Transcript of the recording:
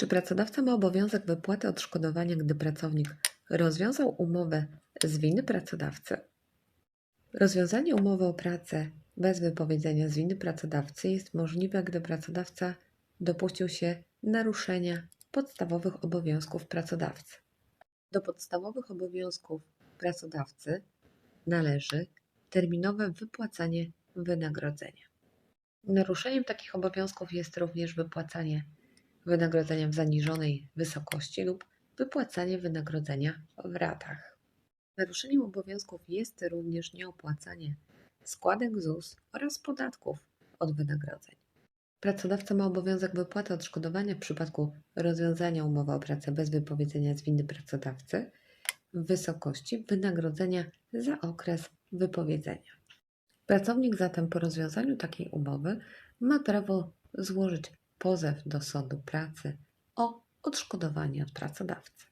Czy pracodawca ma obowiązek wypłaty odszkodowania, gdy pracownik rozwiązał umowę z winy pracodawcy? Rozwiązanie umowy o pracę bez wypowiedzenia z winy pracodawcy jest możliwe, gdy pracodawca dopuścił się naruszenia podstawowych obowiązków pracodawcy. Do podstawowych obowiązków pracodawcy należy terminowe wypłacanie wynagrodzenia. Naruszeniem takich obowiązków jest również wypłacanie wynagrodzenia w zaniżonej wysokości lub wypłacanie wynagrodzenia w ratach. Naruszeniem obowiązków jest również nieopłacanie składek ZUS oraz podatków od wynagrodzeń. Pracodawca ma obowiązek wypłaty odszkodowania w przypadku rozwiązania umowy o pracę bez wypowiedzenia z winy pracodawcy w wysokości wynagrodzenia za okres wypowiedzenia. Pracownik zatem po rozwiązaniu takiej umowy ma prawo złożyć pozew do sądu pracy o odszkodowanie od pracodawcy.